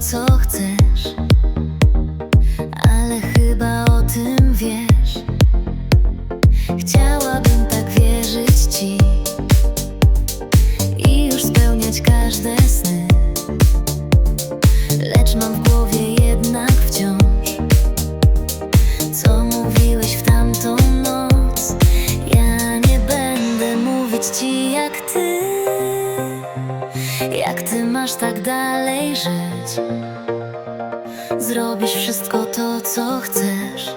co chcesz, ale chyba o tym wiesz. Chciałabym tak wierzyć ci i już spełniać każde sny. Lecz mam w głowie jednak wciąż, co mówiłeś w tamtą noc. Ja nie będę mówić ci jak ty masz tak dalej żyć. Zrobisz wszystko to, co chcesz,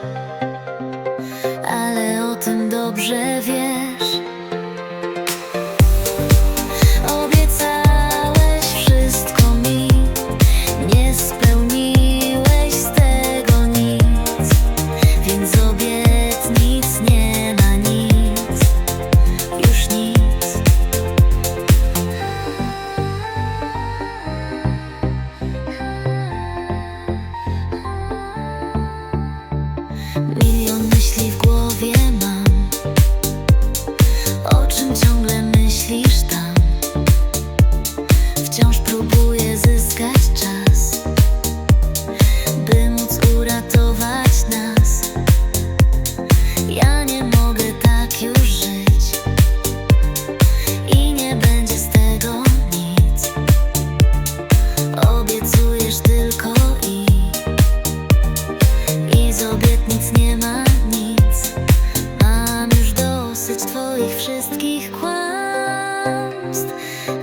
你。的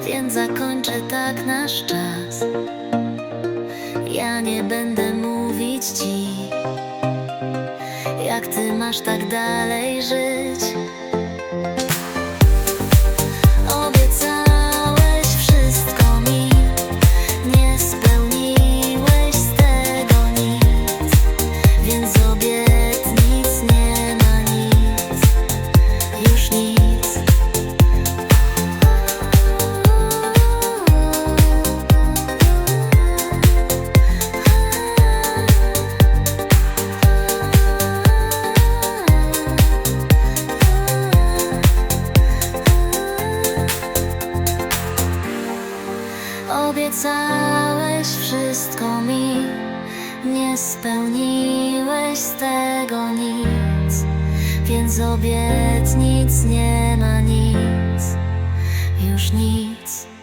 więc zakończę tak nasz czas. Ja nie będę mówić Ci, jak Ty masz tak dalej żyć. Obiecałeś wszystko mi, nie spełniłeś z tego nic, więc obietnic nie ma nic, już nic.